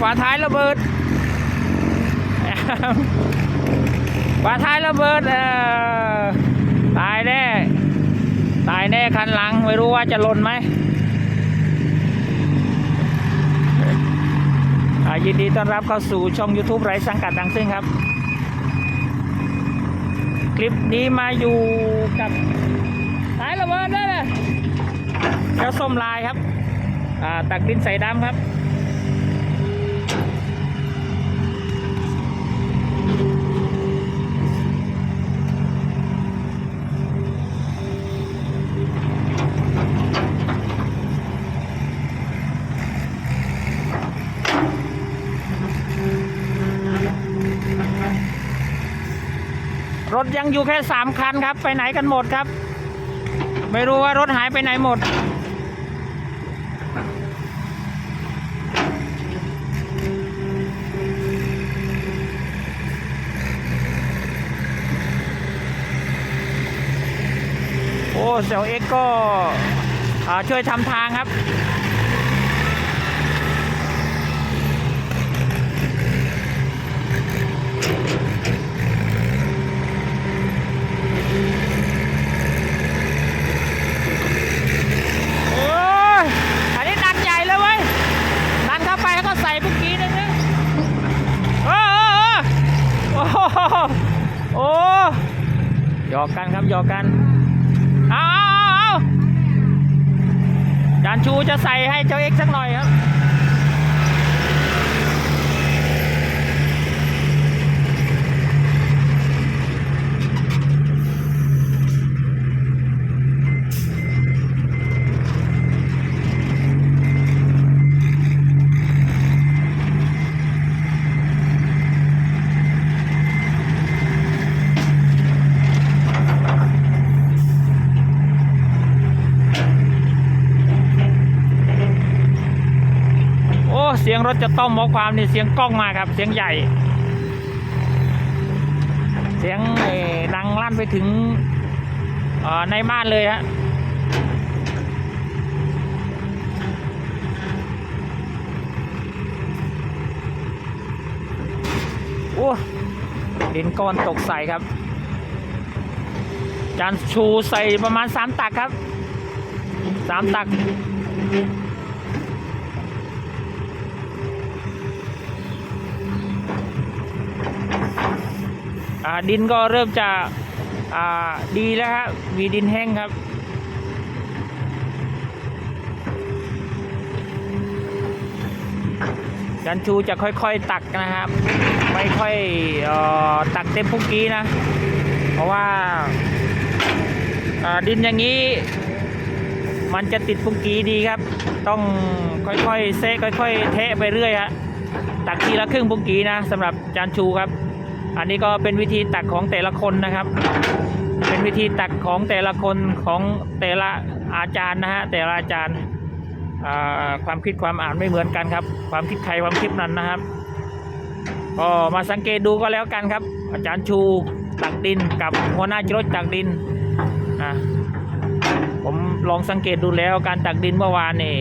ฝาท้ายระเบิด ฝาท้ายระเบิดตายแน่ ตายแน่คันหลัง ไม่รู้ว่าจะหล่นไหมยินดีต้อนรับเข้าสู่ช่อง YouTube ไร้สังกัดดังซึ่งครับ คลิปนี้มาอยู่กับสายระเบิดด้วยนะเจ้าส้มลายครับตักดินใส่ดำครับ รถยังอยู่แค่สามคันครับ ไปไหนกันหมดครับ ไม่รู้ว่ารถหายไปไหนหมด โอ้เซลเอ็กก็ช่วยทำทางครับ โอ้ยอันนี้ดันใหญ่เลยเว้ย ดันเข้าไปแล้วก็ใส่ปุ๊กกี้นึงนะโอ้โอ้โอ้โอ้โอ้ หยอกกันครับหยอกกัน เอาเอาเอาจานชูจะใส่ให้เจ้าเอ็กสักหน่อยครับ รถจะต้มหมอความนี่เสียงกล้องมาครับ เสียงใหญ่ เสียงดังลั่นไปถึงในม่านเลยฮะโอ้ดินก้อนตกใส่ครับ จานชูใส่ประมาณสามตักครับสามตัก ดินก็เริ่มจะดีแล้วครับมีดินแห้งครับจันชูจะค่อยๆตักนะครับไม่ค่อยออตักเต็มพุกกี้นะ เพราะว่าดินอย่างนี้ มันจะติดพุกกี้ดีครับ ต้องค่อยๆเซะค่อยๆเทะไปเรื่อยฮะตักทีละครึ่งพุกี้นะสำหรับจานชูครับ อันนี้ก็เป็นวิธีตักของแต่ละคนนะครับ เป็นวิธีตักของแต่ละคนของแต่ละอาจารย์นะฮะแต่ละอาจารย์ความคิดความอ่านไม่เหมือนกันครับ ความคิดใครความคิดนั้นนะครับก็มาสังเกตดูก็แล้วกันครับ อาจารย์ชูตักดินกับหัวหน้าจรดตักดินอะผมลองสังเกตดูแล้วการตักดินเมื่อวานนี่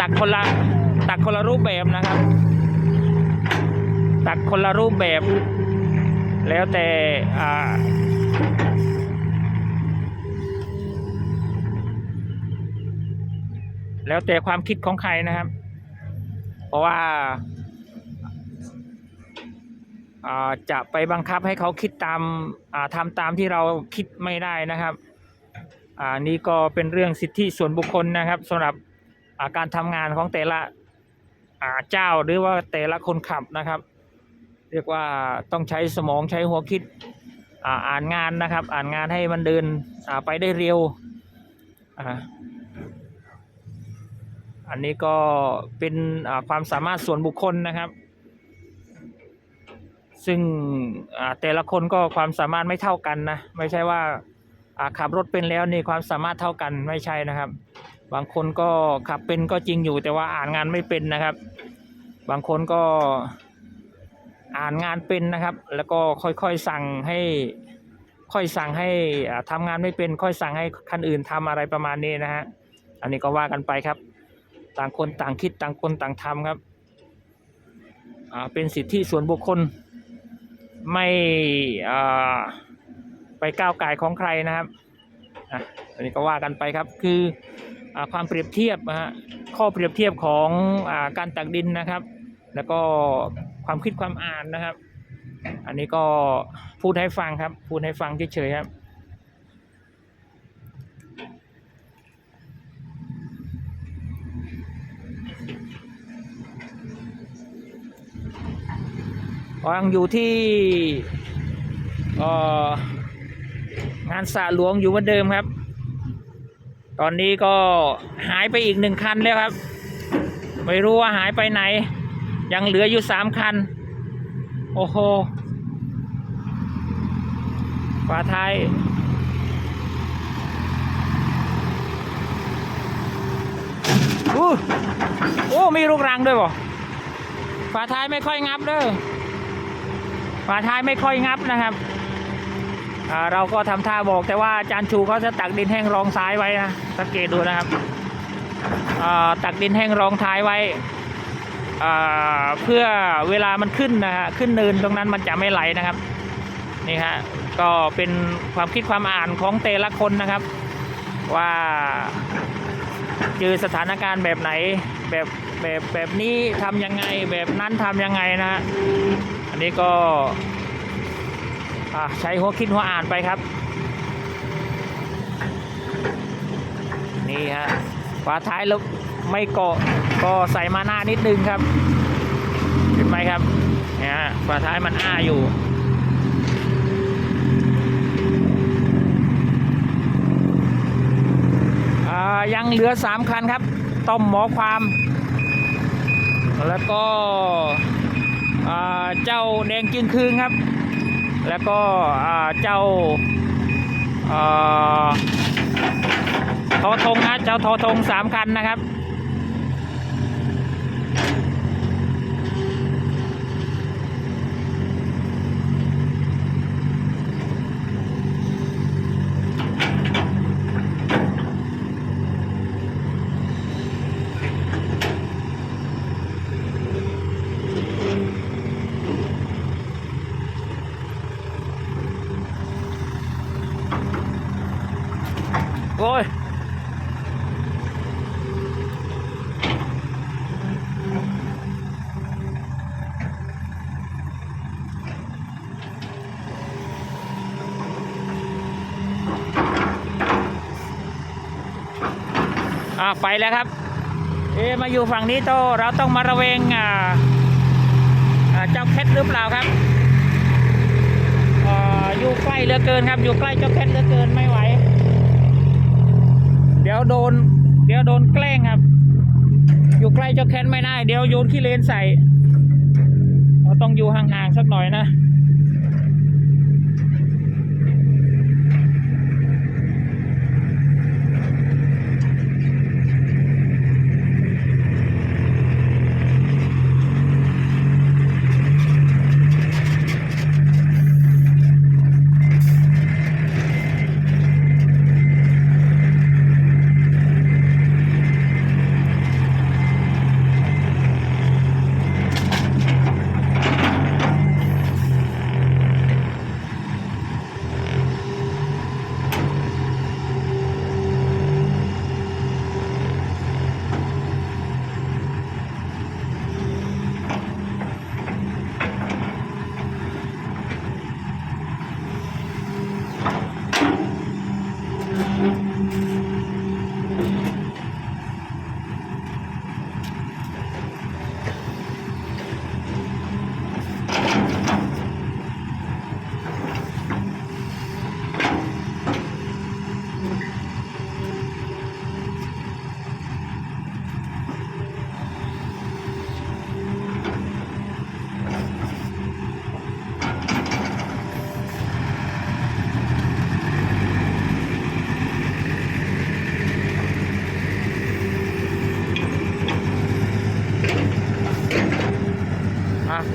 ตักคนละตักคนละรูปแบบนะครับ ตักคนละรูปแบบ แล้วแต่แล้วแต่ความคิดของใครนะครับ เพราะว่าจะไปบังคับให้เขาคิดตามาทำตามที่เราคิดไม่ได้นะครับอ่านี่ก็เป็นเรื่องสิทธิส่วนบุคคลนะครับสำหรับาการทำงานของแต่ละเจ้าหรือว่าแต่ละคนขับนะครับ เรียกว่าต้องใช้สมองใช้หัวคิดอ่าอ่านงานนะครับ อ่านงานให้มันเดินอ่าไปได้เร็วอ่าอันนี้ก็เป็นความสามารถส่วนบุคคลนะครับ ซึ่งแต่ละคนก็ความสามารถไม่เท่ากันนะ ไม่ใช่ว่าขับรถเป็นแล้วนี่ความสามารถเท่ากันไม่ใช่นะครับ บางคนก็ขับเป็นก็จริงอยู่แต่ว่าอ่านงานไม่เป็นนะครับ บางคนก็ อ่านงานเป็นนะครับ แล้วก็ค่อยๆสั่งให้ ค่อยสั่งให้อ่าทำงานไม่เป็น ค่อยสั่งให้คันอื่นทำอะไรประมาณนี้นะฮะอันนี้ก็ว่ากันไปครับ ต่างคนต่างคิดต่างคนต่างทำครับอ่าเป็นสิทธิส่วนบุคคล ไม่อ่าไปก้าวไก่ของใครนะครับอะอันนี้ก็ว่ากันไปครับคืออาความเปรียบเทียบนะฮะข้อเปรียบเทียบของอาการตักดินนะครับ แล้วก็ ความคิดความอ่านนะครับ อันนี้ก็พูดให้ฟังครับ พูดให้ฟังเฉยๆครับยังอยู่ที่อ่องานสระหลวงอยู่เหมือนเดิมครับ ตอนนี้ก็หายไปอีกหนึ่งคันแล้วครับ ไม่รู้ว่าหายไปไหน ยังเหลืออยู่สามคัน โอ้โหฝาท้ายอู้โอ้มีลูกรังด้วยบ่ฝาท้ายไม่ค่อยงับเด้อฝาท้ายไม่ค่อยงับนะครับเราก็ทำท่าบอกแต่ว่าอาจารย์ชูเขาจะตักดินแห้งรองซ้ายไว้นะสังเกตดูนะครับตักดินแห้งรองท้ายไว้ เพื่อเวลามันขึ้นนะฮะขึ้นเนินตรงนั้นมันจะไม่ไหลนะครับนี่ฮะก็เป็นความคิดความอ่านของแต่ละคนนะครับ ว่าเจอสถานการณ์แบบไหนแบบแบบแบบนี้ทำยังไงแบบนั้นทำยังไงนะฮะอันนี้ก็ใช้หัวคิดหัวอ่านไปครับ นี่ฮะฝาท้ายล้ว ไม่เกาะก็ใส่มาหน้านิดนึงครับเห็นไหมครับเนี่ยฝาท้ายมันอ้าอยู่ยังเหลือสามคันครับ ต้มหมอความ แล้วก็เจ้าแดงจึงคืนครับ แล้วก็เจ้าอ่าทอทงนะเจ้าทอทงสามคันนะครับ โอ้ยอ่าไปแล้วครับ เอะมาอยู่ฝั่งนี้โต เราต้องมาระเวงอ่าเจ้าแคทหรือเปล่าครับออยู่ใกล้เหลือเกินครับ อยู่ใกล้เจ้าแคทเหลือเกินไม่ไหว ดี๋ยวโดน เดี๋ยวโดนแกล้งครับ อยู่ใกล้เจ้าแคนไม่ได้ เดี๋ยวโยนขี้เลนใส่ เราต้องอยู่ห่างๆสักหน่อยนะ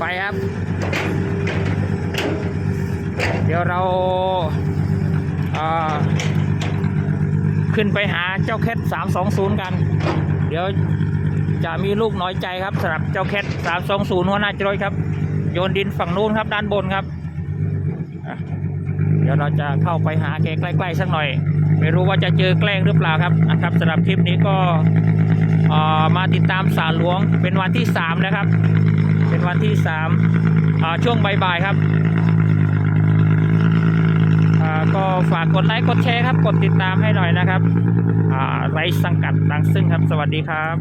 ไปครับ เดี๋ยวเราขึ้นไปหาเจ้าแคท320 กัน เดี๋ยวจะมีลูกน้อยใจครับสำหรับเจ้าแคท320 หัวหน้าจรวดครับ โยนดินฝั่งนู้นครับด้านบนครับ เดี๋ยวเราจะเข้าไปหาแกใกล้ๆสักหน่อย ไม่รู้ว่าจะเจอแกล้งหรือเปล่าครับนะครับสำหรับคลิปนี้ก็มาติดตามสารหลวงเป็นวันที่สามนะครับ เป็นวันที่สามช่วงบ่ายๆครับก็ฝากกดไลค์กดแชร์ครับ กดติดตามให้หน่อยนะครับไลฟ์สังกัดดังซึ่งครับ สวัสดีครับ